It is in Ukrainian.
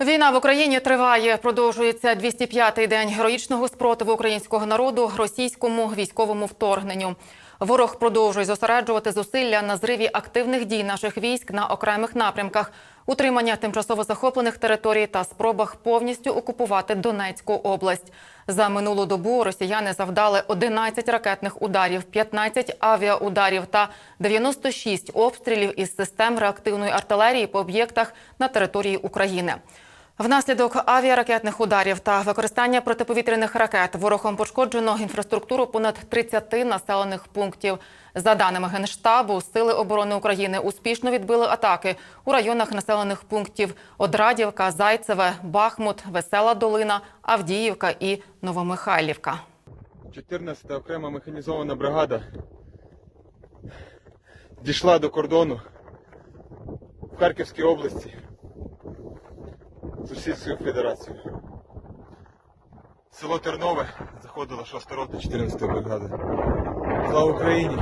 Війна в Україні триває. Продовжується 205-й день героїчного спротиву українського народу російському військовому вторгненню. Ворог продовжує зосереджувати зусилля на зриві активних дій наших військ на окремих напрямках, утримання тимчасово захоплених територій та спробах повністю окупувати Донецьку область. За минулу добу росіяни завдали 11 ракетних ударів, 15 авіаударів та 96 обстрілів із систем реактивної артилерії по об'єктах на території України. Внаслідок авіаракетних ударів та використання протиповітряних ракет ворогом пошкоджено інфраструктуру понад 30 населених пунктів. За даними Генштабу, Сили оборони України успішно відбили атаки у районах населених пунктів Одрадівка, Зайцеве, Бахмут, Весела Долина, Авдіївка і Новомихайлівка. 14-та окрема механізована бригада дійшла до кордону в Харківській області Російською Федерацією. Село Тернове заходила 6 рота 14-ї бригади. Слава Україні!